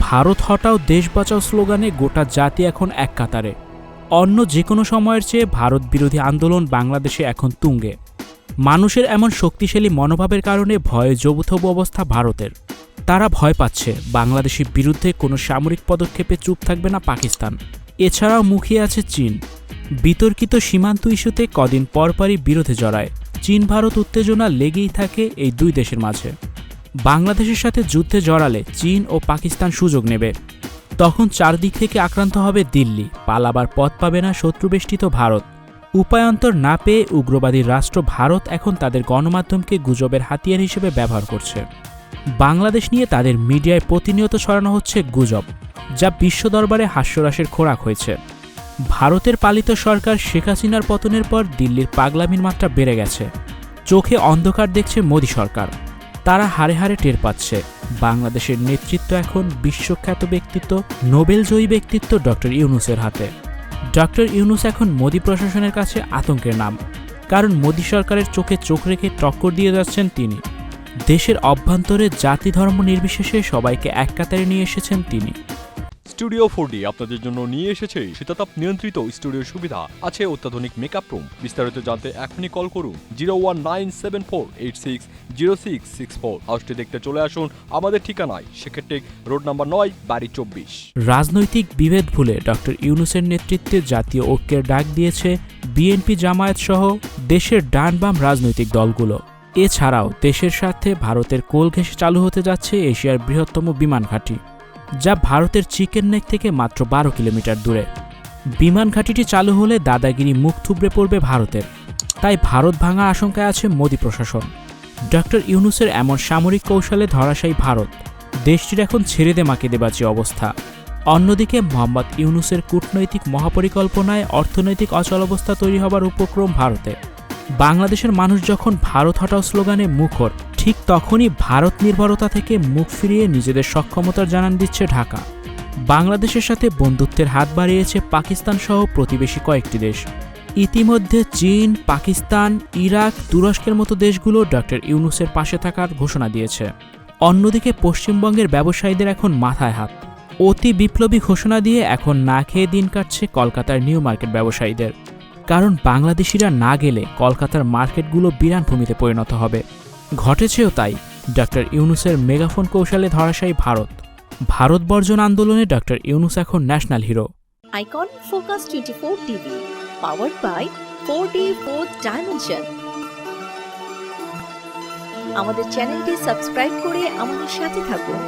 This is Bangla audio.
ভারত হটাও দেশ বাঁচাও স্লোগানে গোটা জাতি এখন এক কাতারে। অন্য যে কোনো সময়ের চেয়ে ভারত বিরোধী আন্দোলন বাংলাদেশে এখন তুঙ্গে। মানুষের এমন শক্তিশালী মনোভাবের কারণে ভয়ে জবুথবু অবস্থা ভারতের। তারা ভয় পাচ্ছে বাংলাদেশের বিরুদ্ধে কোনো সামরিক পদক্ষেপে চুপ থাকবে না পাকিস্তান। এছাড়াও মুখিয়ে আছে চীন। বিতর্কিত সীমান্ত ইস্যুতে কদিন পরপরই বিরোধে জড়ায়। চীন ভারত উত্তেজনা লেগেই থাকে এই দুই দেশের মাঝে। বাংলাদেশের সাথে যুদ্ধে জড়ালে চীন ও পাকিস্তান সুযোগ নেবে। তখন চারদিক থেকে আক্রান্ত হবে দিল্লি। পালাবার পথ পাবে না শত্রুবেষ্টিত ভারত। উপায়ন্তর না পেয়ে উগ্রবাদী রাষ্ট্র ভারত এখন তাদের গণমাধ্যমকে গুজবের হাতিয়ার হিসেবে ব্যবহার করছে। বাংলাদেশ নিয়ে তাদের মিডিয়ায় প্রতিনিয়ত ছড়ানো হচ্ছে গুজব, যা বিশ্ব দরবারে হাস্যরাসের খোরাক হয়েছে। ভারতের পালিত সরকার শেখ হাসিনার পতনের পর দিল্লির পাগলামির মাত্রা বেড়ে গেছে। চোখে অন্ধকার দেখছে মোদী সরকার। তারা হারে হারে টের পাচ্ছে। বাংলাদেশের নেতৃত্ব এখন বিশ্বখ্যাত ব্যক্তিত্ব, নোবেলজয়ী ব্যক্তিত্ব ডক্টর ইউনুসের হাতে। ডক্টর ইউনুস এখন মোদী প্রশাসনের কাছে আতঙ্কের নাম। কারণ মোদী সরকারের চোখে চোখ রেখে টক্কর দিয়ে যাচ্ছেন তিনি। দেশের অভ্যন্তরে জাতি ধর্ম নির্বিশেষে সবাইকে এক কাতারে নিয়ে এসেছেন তিনি। স্টুডিও ফোর আপনাদের জন্য নিয়ে এসেছে শীতাতাপ নিয়ন্ত্রিত স্টুডিও সুবিধা। আছে অত্যাধুনিক মেকআপ রুম বিস্তারিত জানতে এখনই কল করুন zero one nine seven four eight six zero six six four হাউসটি দেখতে চলে আসুন আমাদের ঠিকানায়। সেক্ষেত্রে রোড নাম্বার নয়, বাড়ি চব্বিশ। রাজনৈতিক বিভেদ ভুলে ডক্টর ইউনুসের নেতৃত্বে জাতীয় ঐক্যের ডাক দিয়েছে বিএনপি জামায়াত সহ দেশের ডান বাম রাজনৈতিক দলগুলো। এছাড়াও দেশের স্বার্থে ভারতের কোল ঘেঁষে চালু হতে যাচ্ছে এশিয়ার বৃহত্তম বিমান ঘাঁটি। যা ভারতের চিকেন নেক থেকে মাত্র বারো কিলোমিটার দূরে। বিমান ঘাঁটিটি চালু হলে দাদাগিরি মুখ থুবড়ে পড়বে ভারতের। তাই ভারত ভাঙার আশঙ্কায় আছে মোদী প্রশাসন। ডক্টর ইউনুসের এমন সামরিক কৌশলে ধরাশায়ী ভারত, দেশটির এখন ছেড়ে দে মাকে দেবাচি অবস্থা। অন্যদিকে মোহাম্মদ ইউনুসের কূটনৈতিক মহাপরিকল্পনায় অর্থনৈতিক অচলাবস্থা তৈরি হবার উপক্রম ভারতে। বাংলাদেশের মানুষ যখন ভারত হটাও স্লোগানে মুখর ঠিক তখনই ভারত নির্ভরতা থেকে মুখ ফিরিয়ে নিজেদের সক্ষমতার জানান দিচ্ছে ঢাকা। বাংলাদেশের সাথে বন্ধুত্বের হাত বাড়িয়েছে পাকিস্তান সহ প্রতিবেশী কয়েকটি দেশ। ইতিমধ্যে চীন, পাকিস্তান, ইরাক, তুরস্কের মতো দেশগুলো ডক্টর ইউনুসের পাশে থাকার ঘোষণা দিয়েছে। অন্যদিকে পশ্চিমবঙ্গের ব্যবসায়ীদের এখন মাথায় হাত। অতি বিপ্লবী ঘোষণা দিয়ে এখন না খেয়ে দিন কাটছে কলকাতার নিউ মার্কেট ব্যবসায়ীদের। কারণ বাংলাদেশিরা না গেলে কলকাতার মার্কেটগুলো বিরান ভূমিতে পরিণত হবে। ঘটেছেও তাই। ডক্টর ইউনুসের মেগাফোন কৌশলে ধরাশায়ী ভারত। ভারত বর্জন আন্দোলনে ডক্টর ইউনুস এখন national hero. Icon focus twenty four TV power by four D four dimension আমাদের চ্যানেলটি সাবস্ক্রাইব করে আমাদের সাথে থাকুন।